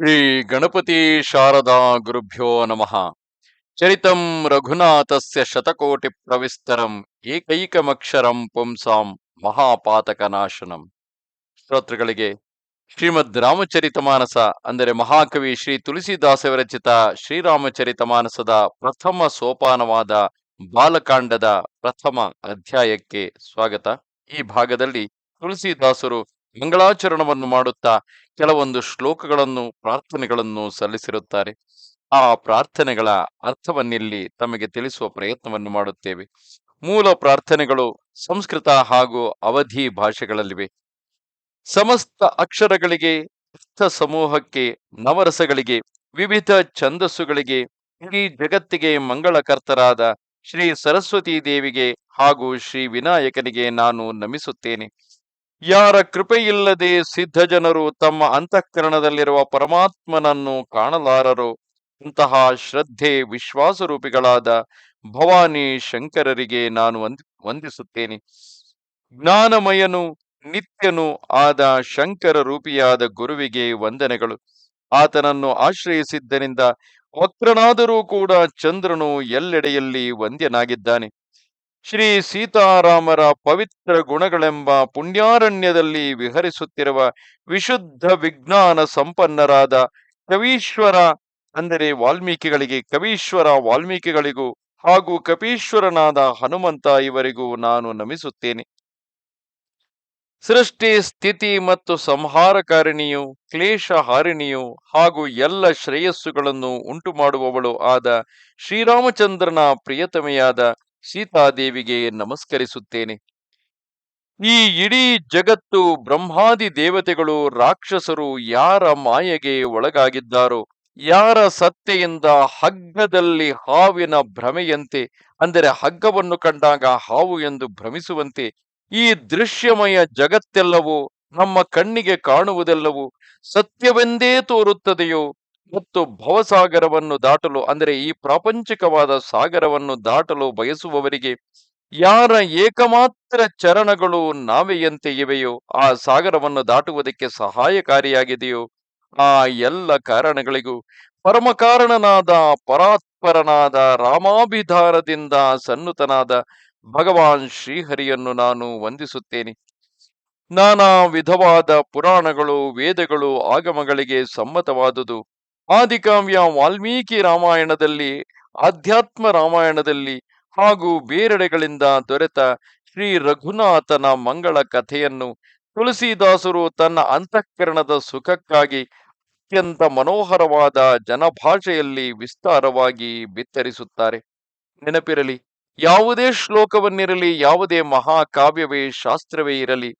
ಶ್ರೀ ಗಣಪತಿ ಶಾರದಾ ಗುರುಭ್ಯೋ ನಮಃ. ಚರಿತಂ ರಘುನಾಥಸ್ಯ ಶತಕೋಟಿ ಪ್ರವಿಸ್ತರಂ ಏಕೈಕಮಕ್ಷರಂ ಪುಂಸಾಂ ಮಹಾಪಾತಕನಾಶನಂ. ಶ್ರೋತೃಗಳಿಗೆ ಶ್ರೀಮದ್ ರಾಮಚರಿತಮಾನಸ ಅಂದರೆ ಮಹಾಕವಿ ಶ್ರೀ ತುಳಸಿದಾಸ ವಿರಚಿತ ಶ್ರೀರಾಮಚರಿತಮಾನಸದ ಪ್ರಥಮ ಸೋಪಾನವಾದ ಬಾಲಕಾಂಡದ ಪ್ರಥಮ ಅಧ್ಯಾಯಕ್ಕೆ ಸ್ವಾಗತ. ಈ ಭಾಗದಲ್ಲಿ ತುಳಸಿದಾಸರು ಮಂಗಳಾಚರಣವನ್ನು ಮಾಡುತ್ತಾ ಕೆಲವೊಂದು ಶ್ಲೋಕಗಳನ್ನು, ಪ್ರಾರ್ಥನೆಗಳನ್ನು ಸಲ್ಲಿಸಿರುತ್ತಾರೆ. ಆ ಪ್ರಾರ್ಥನೆಗಳ ಅರ್ಥವನ್ನಿಲ್ಲಿ ತಮಗೆ ತಿಳಿಸುವ ಪ್ರಯತ್ನವನ್ನು ಮಾಡುತ್ತೇವೆ. ಮೂಲ ಪ್ರಾರ್ಥನೆಗಳು ಸಂಸ್ಕೃತ ಹಾಗೂ ಅವಧಿ ಭಾಷೆಗಳಲ್ಲಿವೆ. ಸಮಸ್ತ ಅಕ್ಷರಗಳಿಗೆ ಅರ್ಥ ಸಮೂಹಕ್ಕೆ, ನವರಸಗಳಿಗೆ, ವಿವಿಧ ಛಂದಸ್ಸುಗಳಿಗೆ, ಇಡೀ ಜಗತ್ತಿಗೆ ಮಂಗಳಕರ್ತರಾದ ಶ್ರೀ ಸರಸ್ವತೀ ದೇವಿಗೆ ಹಾಗೂ ಶ್ರೀ ವಿನಾಯಕನಿಗೆ ನಾನು ನಮಿಸುತ್ತೇನೆ. ಯಾರ ಕೃಪೆಯಿಲ್ಲದೆ ಸಿದ್ಧ ಜನರು ತಮ್ಮ ಅಂತಃಕರಣದಲ್ಲಿರುವ ಪರಮಾತ್ಮನನ್ನು ಕಾಣಲಾರರು. ಅಂತಹ ಶ್ರದ್ಧೆ ವಿಶ್ವಾಸರೂಪಿಗಳಾದ ಭವಾನಿ ಶಂಕರರಿಗೆ ನಾನು ವಂದಿ, ವಂದಿಸುತ್ತೇನೆ. ಜ್ಞಾನಮಯನು, ನಿತ್ಯನು ಆದ ಶಂಕರ ರೂಪಿಯಾದ ಗುರುವಿಗೆ ವಂದನೆಗಳು. ಆತನನ್ನು ಆಶ್ರಯಿಸಿದ್ದರಿಂದ ವಕ್ರನಾದರೂ ಕೂಡ ಚಂದ್ರನು ಎಲ್ಲೆಡೆಯಲ್ಲಿ ವಂದ್ಯನಾಗಿದ್ದಾನೆ. ಶ್ರೀ ಸೀತಾರಾಮರ ಪವಿತ್ರ ಗುಣಗಳೆಂಬ ಪುಣ್ಯಾರಣ್ಯದಲ್ಲಿ ವಿಹರಿಸುತ್ತಿರುವ ವಿಶುದ್ಧ ವಿಜ್ಞಾನ ಸಂಪನ್ನರಾದ ಕವೀಶ್ವರ, ಅಂದರೆ ವಾಲ್ಮೀಕಿಗಳಿಗೆ, ಕವೀಶ್ವರ ವಾಲ್ಮೀಕಿಗಳಿಗೂ ಹಾಗೂ ಕಪೀಶ್ವರನಾದ ಹನುಮಂತ ಇವರಿಗೂ ನಾನು ನಮಿಸುತ್ತೇನೆ. ಸೃಷ್ಟಿ, ಸ್ಥಿತಿ ಮತ್ತು ಸಂಹಾರಕಾರಿಣಿಯು ಕ್ಲೇಶ ಹಾರಿಣಿಯು ಹಾಗೂ ಎಲ್ಲ ಶ್ರೇಯಸ್ಸುಗಳನ್ನು ಉಂಟು ಮಾಡುವವಳು ಆದ ಶ್ರೀರಾಮಚಂದ್ರನ ಪ್ರಿಯತಮೆಯಾದ ಸೀತಾದೇವಿಗೆ ನಮಸ್ಕರಿಸುತ್ತೇನೆ. ಈ ಇಡೀ ಜಗತ್ತು ಬ್ರಹ್ಮಾದಿ ದೇವತೆಗಳು ರಾಕ್ಷಸರು ಯಾರ ಮಾಯೆಗೆ ಒಳಗಾಗಿದ್ದಾರೋ, ಯಾರ ಸತ್ತೆಯಿಂದ ಹಗ್ಗದಲ್ಲಿ ಹಾವಿನ ಭ್ರಮೆಯಂತೆ, ಅಂದರೆ ಹಗ್ಗವನ್ನು ಕಂಡಾಗ ಹಾವು ಎಂದು ಭ್ರಮಿಸುವಂತೆ, ಈ ದೃಶ್ಯಮಯ ಜಗತ್ತೆಲ್ಲವೂ ನಮ್ಮ ಕಣ್ಣಿಗೆ ಕಾಣುವುದೆಲ್ಲವೂ ಸತ್ಯವೆಂದೇ ತೋರುತ್ತದೆಯೋ ಮತ್ತು ಭವಸಾಗರವನ್ನು ದಾಟಲು, ಅಂದರೆ ಈ ಪ್ರಾಪಂಚಿಕವಾದ ಸಾಗರವನ್ನು ದಾಟಲು ಬಯಸುವವರಿಗೆ ಯಾರ ಏಕಮಾತ್ರ ಚರಣಗಳು ನಾವೆಯಂತೆ ಇವೆಯೋ, ಆ ಸಾಗರವನ್ನು ದಾಟುವುದಕ್ಕೆ ಸಹಾಯಕಾರಿಯಾಗಿದೆಯೋ, ಆ ಎಲ್ಲ ಕಾರಣಗಳಿಗೂ ಪರಮಕಾರಣನಾದ, ಪರಾತ್ಪರನಾದ, ರಾಮಾಭಿಧಾರದಿಂದ ಸನ್ನುತನಾದ ಭಗವಾನ್ ಶ್ರೀಹರಿಯನ್ನು ನಾನು ವಂದಿಸುತ್ತೇನೆ. ನಾನಾ ವಿಧವಾದ ಪುರಾಣಗಳು, ವೇದಗಳು, ಆಗಮಗಳಿಗೆ ಸಮ್ಮತವಾದುದು. ಆದಿಕಾವ್ಯ ವಾಲ್ಮೀಕಿ ರಾಮಾಯಣದಲ್ಲಿ, ಆಧ್ಯಾತ್ಮ ರಾಮಾಯಣದಲ್ಲಿ ಹಾಗೂ ಬೇರೆಡೆಗಳಿಂದ ದೊರೆತ ಶ್ರೀ ರಘುನಾಥನ ಮಂಗಳ ಕಥೆಯನ್ನು ತುಳಸಿದಾಸರು ತನ್ನ ಅಂತಃಕರಣದ ಸುಖಕ್ಕಾಗಿ ಅತ್ಯಂತ ಮನೋಹರವಾದ ಜನಭಾಷೆಯಲ್ಲಿ ವಿಸ್ತಾರವಾಗಿ ಬಿತ್ತರಿಸುತ್ತಾರೆ. ನೆನಪಿರಲಿ, ಯಾವುದೇ ಶ್ಲೋಕವನ್ನಿರಲಿ, ಯಾವುದೇ ಮಹಾಕಾವ್ಯವೇ, ಶಾಸ್ತ್ರವೇ ಇರಲಿ,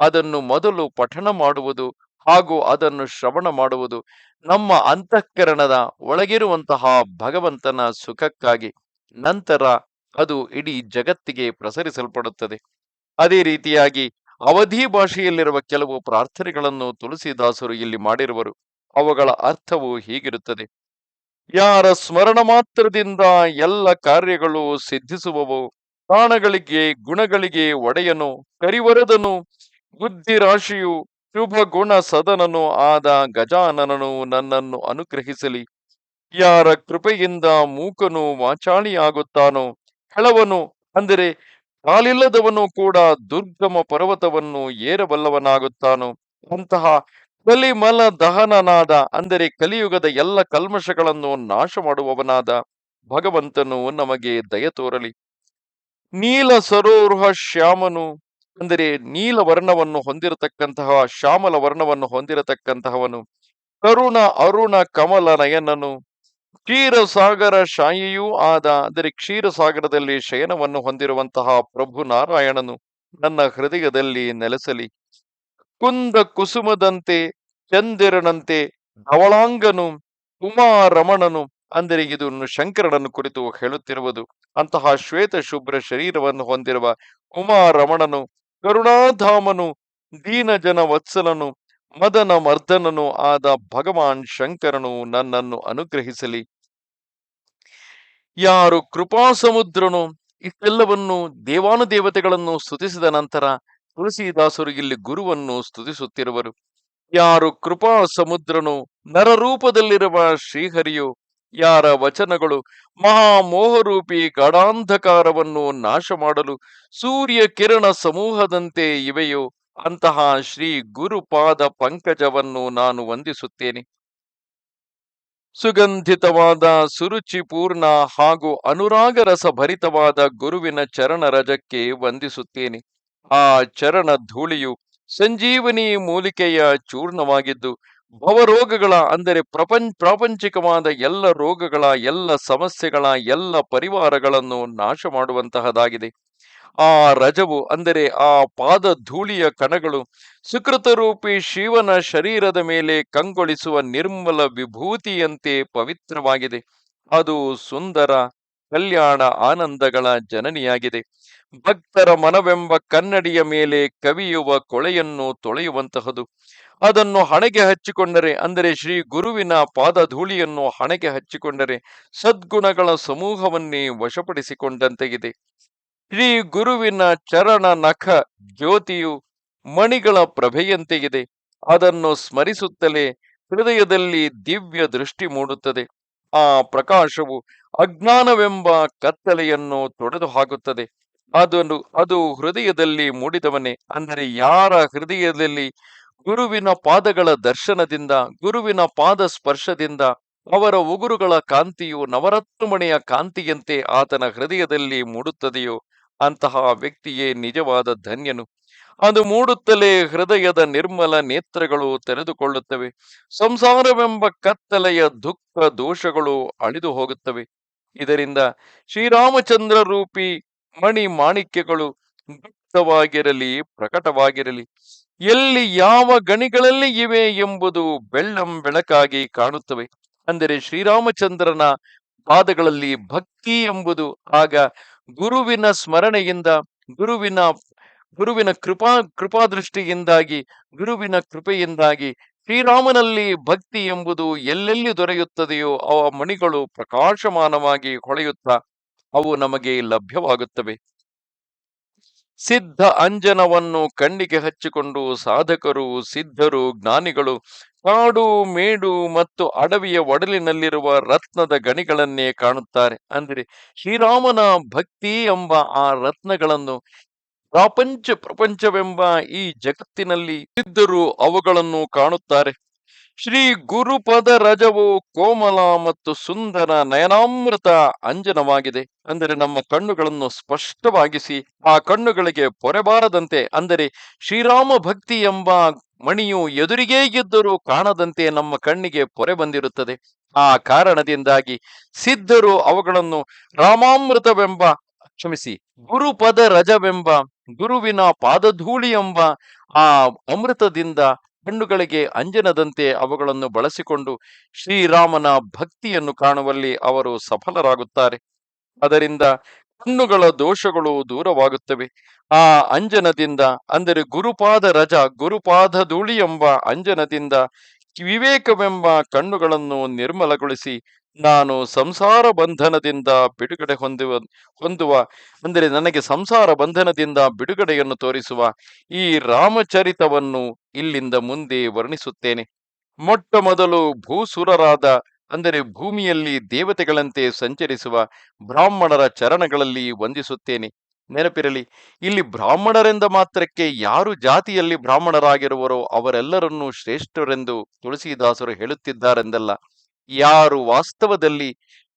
ಅದನ್ನು ಮೊದಲು ಪಠಣ ಮಾಡುವುದು ಹಾಗೂ ಅದನ್ನು ಶ್ರವಣ ಮಾಡುವುದು ನಮ್ಮ ಅಂತಃಕರಣದ ಒಳಗಿರುವಂತಹ ಭಗವಂತನ ಸುಖಕ್ಕಾಗಿ. ನಂತರ ಅದು ಇಡೀ ಜಗತ್ತಿಗೆ ಪ್ರಸರಿಸಲ್ಪಡುತ್ತದೆ. ಅದೇ ರೀತಿಯಾಗಿ ಅವಧಿ ಭಾಷೆಯಲ್ಲಿರುವ ಕೆಲವು ಪ್ರಾರ್ಥನೆಗಳನ್ನು ತುಳಸಿದಾಸರು ಇಲ್ಲಿ ಮಾಡಿರುವರು. ಅವುಗಳ ಅರ್ಥವು ಹೀಗಿರುತ್ತದೆ. ಯಾರ ಸ್ಮರಣ ಮಾತ್ರದಿಂದ ಎಲ್ಲ ಕಾರ್ಯಗಳು ಸಿದ್ಧಿಸುವವು. ಪ್ರಾಣಗಳಿಗೆ, ಗುಣಗಳಿಗೆ ಒಡೆಯನು, ಕರಿವರದನು, ಬುದ್ಧಿರಾಶಿಯು ಶುಭ ಗುಣ ಸದನನು ಆದ ಗಜಾನನನು ನನ್ನನ್ನು ಅನುಗ್ರಹಿಸಲಿ. ಯಾರ ಕೃಪೆಯಿಂದ ಮೂಕನು ವಾಚಾಳಿಯಾಗುತ್ತಾನೋ ಹೆಳವನು ಅಂದರೆ ಕಾಲಿಲ್ಲದವನು ಕೂಡ ದುರ್ಗಮ ಪರ್ವತವನ್ನು ಏರಬಲ್ಲವನಾಗುತ್ತಾನೋ, ಅಂತಹ ಕಲಿಮಲ ದಹನನಾದ, ಅಂದರೆ ಕಲಿಯುಗದ ಎಲ್ಲ ಕಲ್ಮಶಗಳನ್ನು ನಾಶ ಮಾಡುವವನಾದ ಭಗವಂತನು ನಮಗೆ ದಯ ತೋರಲಿ. ನೀಲ ಸರೋರುಹ ಶ್ಯಾಮನು ಅಂದರೆ ನೀಲ ವರ್ಣವನ್ನು ಹೊಂದಿರತಕ್ಕಂತಹ, ಶ್ಯಾಮಲ ವರ್ಣವನ್ನು ಹೊಂದಿರತಕ್ಕಂತಹವನು. ಕರುಣ, ಅರುಣ, ಕಮಲ ನಯನನು. ಕ್ಷೀರಸಾಗರ ಶಾಯಿಯೂ ಆದ, ಅಂದರೆ ಕ್ಷೀರಸಾಗರದಲ್ಲಿ ಶಯನವನ್ನು ಹೊಂದಿರುವಂತಹ ಪ್ರಭು ನಾರಾಯಣನು ನನ್ನ ಹೃದಯದಲ್ಲಿ ನೆಲೆಸಲಿ. ಕುಂದ ಕುಸುಮದಂತೆ, ಚಂದಿರನಂತೆ, ಧವಳಾಂಗನು, ಉಮಾರಮಣನು, ಅಂದರೆ ಇದನ್ನು ಶಂಕರನನ್ನು ಕುರಿತು ಹೇಳುತ್ತಿರುವುದು. ಅಂತಹ ಶ್ವೇತ ಶುಭ್ರ ಶರೀರವನ್ನು ಹೊಂದಿರುವ ಉಮಾರಮಣನು ಕರುಣಾಧಾಮನು, ದೀನಜನ ವತ್ಸಲನು, ಮದನ ಮರ್ದನನು ಆದ ಭಗವಾನ್ ಶಂಕರನು ನನ್ನನ್ನು ಅನುಗ್ರಹಿಸಲಿ. ಯಾರು ಕೃಪಾ ಸಮುದ್ರನು ಇಷ್ಟೆಲ್ಲವನ್ನು ದೇವಾನುದೇವತೆಗಳನ್ನು ಸ್ತುತಿಸಿದ ನಂತರ ತುಳಸಿದಾಸರು ಇಲ್ಲಿ ಗುರುವನ್ನು ಸ್ತುತಿಸುತ್ತಿರುವರು. ಯಾರು ಕೃಪಾ ಸಮುದ್ರನು ನರರೂಪದಲ್ಲಿರುವ ಶ್ರೀಹರಿಯು ಯಾರ ವಚನಗಳು ಮಹಾಮೋಹರೂಪಿ ಗಾಢಾಂಧಕಾರವನ್ನು ನಾಶ ಮಾಡಲು ಸೂರ್ಯ ಕಿರಣ ಸಮೂಹದಂತೆ ಇವೆಯೋ, ಅಂತಹ ಶ್ರೀ ಗುರುಪಾದ ಪಂಕಜವನ್ನು ನಾನು ವಂದಿಸುತ್ತೇನೆ. ಸುಗಂಧಿತವಾದ, ಸುರುಚಿಪೂರ್ಣ ಹಾಗೂ ಅನುರಾಗರಸ ಭರಿತವಾದ ಗುರುವಿನ ಚರಣ ರಜಕ್ಕೆ ವಂದಿಸುತ್ತೇನೆ. ಆ ಚರಣ ಧೂಳಿಯು ಸಂಜೀವನಿ ಮೂಲಿಕೆಯ ಚೂರ್ಣವಾಗಿದ್ದು ಭವರೋಗಗಳ ಅಂದರೆ ಪ್ರಪಂಚ ಪ್ರಾಪಂಚಿಕವಾದ ಎಲ್ಲ ರೋಗಗಳ, ಎಲ್ಲ ಸಮಸ್ಯೆಗಳ, ಎಲ್ಲ ಪರಿವಾರಗಳನ್ನು ನಾಶ ಮಾಡುವಂತಹದಾಗಿದೆ. ಆ ರಜವು ಅಂದರೆ ಆ ಪಾದ ಧೂಳಿಯ ಕಣಗಳು ಸುಕೃತರೂಪಿ ಶಿವನ ಶರೀರದ ಮೇಲೆ ಕಂಗೊಳಿಸುವ ನಿರ್ಮಲ ವಿಭೂತಿಯಂತೆ ಪವಿತ್ರವಾಗಿದೆ. ಅದು ಸುಂದರ ಕಲ್ಯಾಣ ಆನಂದಗಳ ಜನನಿಯಾಗಿದೆ. ಭಕ್ತರ ಮನವೆಂಬ ಕನ್ನಡಿಯ ಮೇಲೆ ಕವಿಯುವ ಕೊಳೆಯನ್ನು ತೊಳೆಯುವಂತಹದು. ಅದನ್ನು ಹಣೆಗೆ ಹಚ್ಚಿಕೊಂಡರೆ, ಅಂದರೆ ಶ್ರೀ ಗುರುವಿನ ಪಾದಧೂಳಿಯನ್ನು ಹಣೆಗೆ ಹಚ್ಚಿಕೊಂಡರೆ, ಸದ್ಗುಣಗಳ ಸಮೂಹವನ್ನೇ ವಶಪಡಿಸಿಕೊಂಡಂತೆಗಿದೆ. ಶ್ರೀ ಗುರುವಿನ ಚರಣ ನಖ ಜ್ಯೋತಿಯು ಮಣಿಗಳ ಪ್ರಭೆಯಂತೆಗಿದೆ. ಅದನ್ನು ಸ್ಮರಿಸುತ್ತಲೇ ಹೃದಯದಲ್ಲಿ ದಿವ್ಯ ದೃಷ್ಟಿ ಮೂಡುತ್ತದೆ. ಆ ಪ್ರಕಾಶವು ಅಜ್ಞಾನವೆಂಬ ಕತ್ತಲೆಯನ್ನು ತೊಡೆದು ಹಾಕುತ್ತದೆ. ಅದನ್ನು, ಅದು ಹೃದಯದಲ್ಲಿ ಮೂಡಿದವನೇ, ಅಂದರೆ ಯಾರ ಹೃದಯದಲ್ಲಿ ಗುರುವಿನ ಪಾದಗಳ ದರ್ಶನದಿಂದ, ಗುರುವಿನ ಪಾದ ಸ್ಪರ್ಶದಿಂದ, ಅವರ ಉಗುರುಗಳ ಕಾಂತಿಯು ನವರತ್ನಮಣಿಯ ಕಾಂತಿಯಂತೆ ಆತನ ಹೃದಯದಲ್ಲಿ ಮೂಡುತ್ತದೆಯೋ ಅಂತಹ ವ್ಯಕ್ತಿಯೇ ನಿಜವಾದ ಧನ್ಯನು. ಅದು ಮೂಡುತ್ತಲೇ ಹೃದಯದ ನಿರ್ಮಲ ನೇತ್ರಗಳು ತೆರೆದುಕೊಳ್ಳುತ್ತವೆ. ಸಂಸಾರವೆಂಬ ಕತ್ತಲೆಯ ದುಃಖ ದೋಷಗಳು ಅಳಿದು ಹೋಗುತ್ತವೆ. ಇದರಿಂದ ಶ್ರೀರಾಮಚಂದ್ರ ರೂಪಿ ಮಣಿ ಮಾಣಿಕ್ಯಗಳು ಗುಪ್ತವಾಗಿರಲಿ ಪ್ರಕಟವಾಗಿರಲಿ. ಎಲ್ಲಿ ಯಾವ ಗಣಿಗಳಲ್ಲಿ ಇವೆ ಎಂಬುದು ಬೆಳ್ಳಂ ಬೆಳಕಾಗಿ ಕಾಣುತ್ತವೆ. ಅಂದರೆ ಶ್ರೀರಾಮಚಂದ್ರನ ಪಾದಗಳಲ್ಲಿ ಭಕ್ತಿ ಎಂಬುದು ಆಗ ಗುರುವಿನ ಸ್ಮರಣೆಯಿಂದ, ಗುರುವಿನ ಗುರುವಿನ ಕೃಪಾ, ಕೃಪಾದೃಷ್ಟಿಯಿಂದಾಗಿ, ಗುರುವಿನ ಕೃಪೆಯಿಂದಾಗಿ ಶ್ರೀರಾಮನಲ್ಲಿ ಭಕ್ತಿ ಎಂಬುದು ಎಲ್ಲೆಲ್ಲಿ ದೊರೆಯುತ್ತದೆಯೋ ಅವ ಮಣಿಗಳು ಪ್ರಕಾಶಮಾನವಾಗಿ ಹೊಳೆಯುತ್ತಾ ಅವು ನಮಗೆ ಲಭ್ಯವಾಗುತ್ತವೆ. ಸಿದ್ಧ ಅಂಜನವನ್ನು ಕಣ್ಣಿಗೆ ಹಚ್ಚಿಕೊಂಡು ಸಾಧಕರು, ಸಿದ್ಧರು, ಜ್ಞಾನಿಗಳು ಕಾಡು, ಮೇಡು ಮತ್ತು ಅಡವಿಯ ಒಡಲಿನಲ್ಲಿರುವ ರತ್ನದ ಗಣಿಗಳನ್ನೇ ಕಾಣುತ್ತಾರೆ. ಅಂದರೆ ಶ್ರೀರಾಮನ ಭಕ್ತಿ ಎಂಬ ಆ ರತ್ನಗಳನ್ನು ಪ್ರಾಪಂಚ ಪ್ರಪಂಚವೆಂಬ ಈ ಜಗತ್ತಿನಲ್ಲಿ ಸಿದ್ಧರು ಅವುಗಳನ್ನು ಕಾಣುತ್ತಾರೆ. ಶ್ರೀ ಗುರುಪದ ರಜವು ಕೋಮಲ ಮತ್ತು ಸುಂದರ ನಯನಾಮೃತ ಅಂಜನವಾಗಿದೆ. ಅಂದರೆ ನಮ್ಮ ಕಣ್ಣುಗಳನ್ನು ಸ್ಪಷ್ಟವಾಗಿಸಿ, ಆ ಕಣ್ಣುಗಳಿಗೆ ಪೊರೆಬಾರದಂತೆ ಅಂದರೆ ಶ್ರೀರಾಮ ಭಕ್ತಿ ಎಂಬ ಮಣಿಯು ಎದುರಿಗೇ ಇದ್ದರೂ ಕಾಣದಂತೆ ನಮ್ಮ ಕಣ್ಣಿಗೆ ಪೊರೆ ಬಂದಿರುತ್ತದೆ. ಆ ಕಾರಣದಿಂದಾಗಿ ಸಿದ್ಧರು ಅವುಗಳನ್ನು ರಾಮಾಮೃತವೆಂಬ, ಕ್ಷಮಿಸಿ, ಗುರುಪದ ರಜವೆಂಬ, ಗುರುವಿನ ಪಾದಧೂಳಿ ಎಂಬ, ಆ ಅಮೃತದಿಂದ ಕಣ್ಣುಗಳಿಗೆ ಅಂಜನದಂತೆ ಅವುಗಳನ್ನು ಬಳಸಿಕೊಂಡು ಶ್ರೀರಾಮನ ಭಕ್ತಿಯನ್ನು ಕಾಣುವಲ್ಲಿ ಅವರು ಸಫಲರಾಗುತ್ತಾರೆ. ಅದರಿಂದ ಕಣ್ಣುಗಳ ದೋಷಗಳು ದೂರವಾಗುತ್ತವೆ. ಆ ಅಂಜನದಿಂದ, ಅಂದರೆ ಗುರುಪಾದ ರಜ, ಗುರುಪಾದ ಧೂಳಿ ಎಂಬ ಅಂಜನದಿಂದ ವಿವೇಕವೆಂಬ ಕಣ್ಣುಗಳನ್ನು ನಿರ್ಮಲಗೊಳಿಸಿ ನಾನು ಸಂಸಾರ ಬಂಧನದಿಂದ ಬಿಡುಗಡೆ ಹೊಂದುವ ಹೊಂದುವ, ಅಂದರೆ ನನಗೆ ಸಂಸಾರ ಬಂಧನದಿಂದ ಬಿಡುಗಡೆಯನ್ನು ತೋರಿಸುವ ಈ ರಾಮಚರಿತವನ್ನು ಇಲ್ಲಿಂದ ಮುಂದೆ ವರ್ಣಿಸುತ್ತೇನೆ. ಮೊಟ್ಟ ಮೊದಲು ಭೂಸುರರಾದ, ಅಂದರೆ ಭೂಮಿಯಲ್ಲಿ ದೇವತೆಗಳಂತೆ ಸಂಚರಿಸುವ ಬ್ರಾಹ್ಮಣರ ಚರಣಗಳಲ್ಲಿ ವಂದಿಸುತ್ತೇನೆ. ನೆನಪಿರಲಿ, ಇಲ್ಲಿ ಬ್ರಾಹ್ಮಣರೆಂದ ಮಾತ್ರಕ್ಕೆ ಯಾರು ಜಾತಿಯಲ್ಲಿ ಬ್ರಾಹ್ಮಣರಾಗಿರುವರೋ ಅವರೆಲ್ಲರನ್ನೂ ಶ್ರೇಷ್ಠರೆಂದು ತುಳಸಿದಾಸರು ಹೇಳುತ್ತಿದ್ದಾರೆಂದಲ್ಲ. ಯಾರು ವಾಸ್ತವದಲ್ಲಿ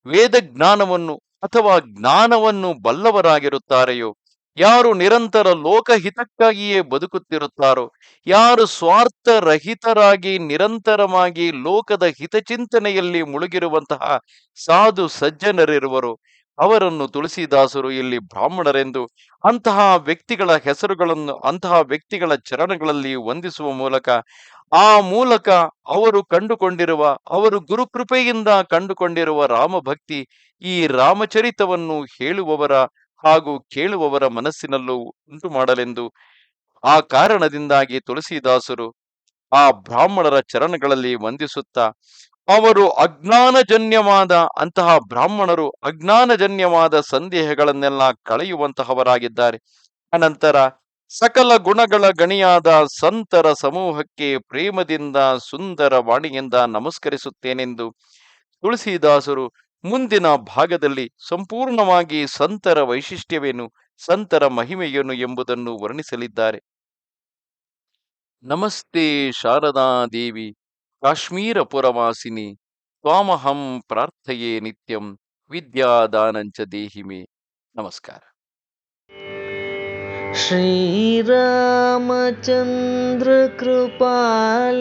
ವೇದ ಜ್ಞಾನವನ್ನು ಅಥವಾ ಜ್ಞಾನವನ್ನು ಬಲ್ಲವರಾಗಿರುತ್ತಾರೆಯೋ ಯಾರು ನಿರಂತರ ಲೋಕಹಿತಕ್ಕಾಗಿಯೇ ಬದುಕುತ್ತಿರುತ್ತಾರೋ, ಯಾರು ಸ್ವಾರ್ಥ ರಹಿತರಾಗಿ ನಿರಂತರವಾಗಿ ಲೋಕದ ಹಿತಚಿಂತನೆಯಲ್ಲಿ ಮುಳುಗಿರುವಂತಹ ಸಾಧು ಸಜ್ಜನರಿರುವರು. ಅವರನ್ನು ತುಳಸಿದಾಸರು ಇಲ್ಲಿ ಬ್ರಾಹ್ಮಣರೆಂದು, ಅಂತಹ ವ್ಯಕ್ತಿಗಳ ಹೆಸರುಗಳನ್ನು, ಅಂತಹ ವ್ಯಕ್ತಿಗಳ ಚರಣಗಳಲ್ಲಿ ವಂದಿಸುವ ಮೂಲಕ, ಆ ಮೂಲಕ ಅವರು ಕಂಡುಕೊಂಡಿರುವ, ಅವರು ಗುರುಕೃಪೆಯಿಂದ ಕಂಡುಕೊಂಡಿರುವ ರಾಮಭಕ್ತಿ ಈ ರಾಮಚರಿತವನ್ನು ಹೇಳುವವರ ಹಾಗೂ ಕೇಳುವವರ ಮನಸ್ಸಿನಲ್ಲೂ ಉಂಟು ಮಾಡಲೆಂದು ಆ ಕಾರಣದಿಂದಾಗಿ ತುಳಸಿದಾಸರು ಆ ಬ್ರಾಹ್ಮಣರ ಚರಣಗಳಲ್ಲಿ ವಂದಿಸುತ್ತಾ, ಅವರು ಅಜ್ಞಾನಜನ್ಯವಾದ, ಅಂತಹ ಬ್ರಾಹ್ಮಣರು ಅಜ್ಞಾನಜನ್ಯವಾದ ಸಂದೇಹಗಳನ್ನೆಲ್ಲ ಕಳೆಯುವಂತಹವರಾಗಿದ್ದಾರೆ. ಅನಂತರ ಸಕಲ ಗುಣಗಳ ಗಣಿಯಾದ ಸಂತರ ಸಮೂಹಕ್ಕೆ ಪ್ರೇಮದಿಂದ ಸುಂದರ ವಾಣಿಯಿಂದ ನಮಸ್ಕರಿಸುತ್ತೇನೆಂದು ತುಳಸಿದಾಸರು ಮುಂದಿನ ಭಾಗದಲ್ಲಿ ಸಂಪೂರ್ಣವಾಗಿ ಸಂತರ ವೈಶಿಷ್ಟ್ಯವೇನು ಸಂತರ ಮಹಿಮೆಯೇನು ಎಂಬುದನ್ನು ವರ್ಣಿಸಲಿದ್ದಾರೆ ನಮಸ್ತೆ ಶಾರದಾ ದೇವಿ ಕಾಶ್ಮೀರ ಪುರವಾಸಿನಿ ತ್ವಾಮಹಂ ಪ್ರಾರ್ಥಯೇ ನಿತ್ಯಂ ವಿದ್ಯಾದಾನಂಚ ದೇಹಿಮೆ ನಮಸ್ಕಾರ श्रीरामचन्द्र कृपाल